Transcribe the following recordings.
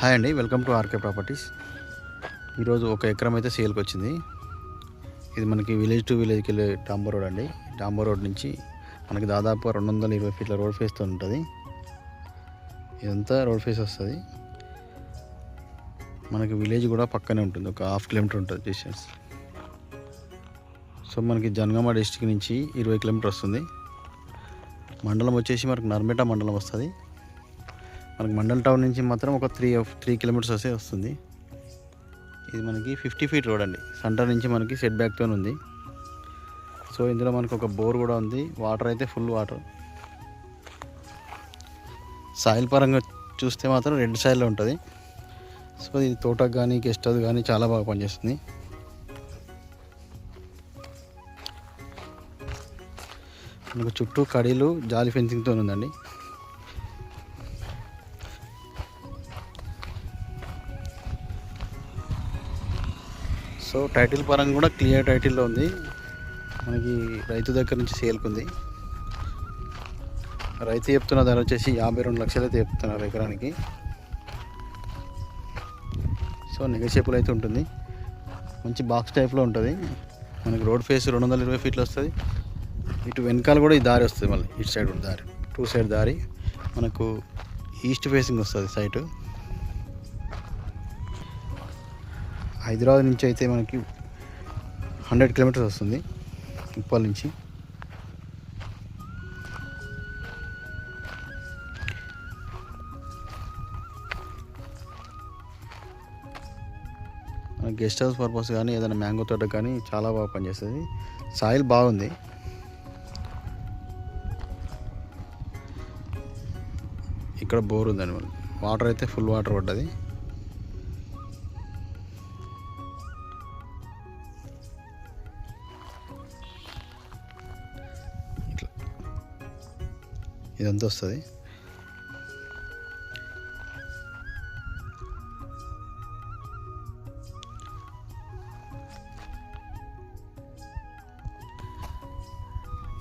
Hi అండి welcome to RK properties. ఈరోజు ఒక ఎకరం అయితే సేల్కి వచ్చింది. ఇది మనకి విలేజ్ టు విలేజ్కి వెళ్ళే డాంబర్ రోడ్ అండి. డాంబర్ రోడ్ నుంచి మనకి దాదాపు రెండు వందల ఇరవై ఫీట్ల రోడ్ ఫేస్తో ఉంటుంది. ఇదంతా రోడ్ ఫేస్ వస్తుంది. మనకి విలేజ్ కూడా పక్కనే ఉంటుంది ఒక హాఫ్ కిలోమీటర్ ఉంటుంది డిస్టెన్స్. సో మనకి జనగామ డిస్టిక్ నుంచి ఇరవై కిలోమీటర్ వస్తుంది. మండలం వచ్చేసి మనకు నర్మేట మండలం వస్తుంది. మనకి మండల్ టౌన్ నుంచి మాత్రం ఒక త్రీ త్రీ కిలోమీటర్స్ వస్తే వస్తుంది. ఇది మనకి ఫిఫ్టీ ఫీట్ రోడ్ అండి. సెంటర్ నుంచి మనకి సెట్ బ్యాక్తో ఉంది. సో ఇందులో మనకు ఒక బోర్ కూడా ఉంది. వాటర్ అయితే ఫుల్ వాటర్. సాయిల్ పరంగా చూస్తే మాత్రం రెడ్ సాయిల్లో ఉంటుంది. సో ఇది తోటకు కానీ గెస్ట్ హౌస్ కానీ చాలా బాగా పనిచేస్తుంది. మనకు చుట్టూ కడీలు జాలి ఫెన్సింగ్తో ఉందండి. సో టైటిల్ పరంగా కూడా క్లియర్ టైటిల్లో ఉంది. మనకి రైతు దగ్గర నుంచి సేల్కుంది. రైతు చెప్తున్న ధర వచ్చేసి యాభై రెండు లక్షలు అయితే చెప్తున్నారు ఎకరానికి. సో నెగోషియబుల్ అయితే ఉంటుంది. మంచి బాక్స్ టైప్లో ఉంటుంది. మనకి రోడ్ ఫేస్ రెండు వందల ఇరవై ఫీట్లు వస్తుంది. ఇటు వెనకాల కూడా ఈ దారి వస్తుంది మళ్ళీ. ఇటు సైడ్ కూడా దారి. టూ సైడ్ దారి. మనకు ఈస్ట్ ఫేసింగ్ వస్తుంది సైటు. హైదరాబాద్ నుంచి అయితే మనకి హండ్రెడ్ కిలోమీటర్స్ వస్తుంది ఉప్పల్ నుంచి. గెస్ట్ హౌస్ పర్పస్ కానీ ఏదైనా మ్యాంగో తోట కానీ చాలా బాగా పనిచేస్తుంది. సాయిల్ బాగుంది. ఇక్కడ బోర్ ఉందండి వాటర్ అయితే ఫుల్ వాటర్ పడ్డది. ఇదంతా వస్తుంది?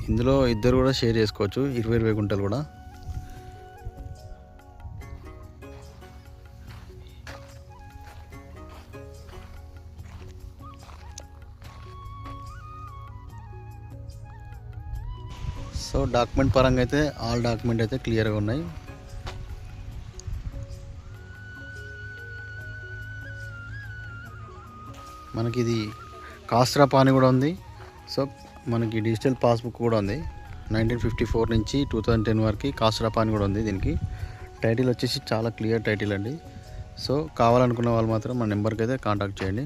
ఇందులో ఇద్దరు కూడా షేర్ చేసుకోవచ్చు. ఇరవై ఇరవై గుంటలు కూడా. సో డాక్యుమెంట్ పరంగా అయితే ఆల్ డాక్యుమెంట్ అయితే క్లియర్గా ఉన్నాయి. మనకి ఇది కాస్ట్రా పాని కూడా ఉంది. సో మనకి డిజిటల్ పాస్బుక్ కూడా ఉంది. నైన్టీన్ ఫిఫ్టీ ఫోర్ నుంచి టూ థౌజండ్ టెన్ వరకు కాస్ట్రా పాని కూడా ఉంది దీనికి. టైటిల్ వచ్చేసి చాలా క్లియర్ టైటిల్ అండి. సో కావాలనుకున్న వాళ్ళు మాత్రం మన నెంబర్కి అయితే కాంటాక్ట్ చేయండి.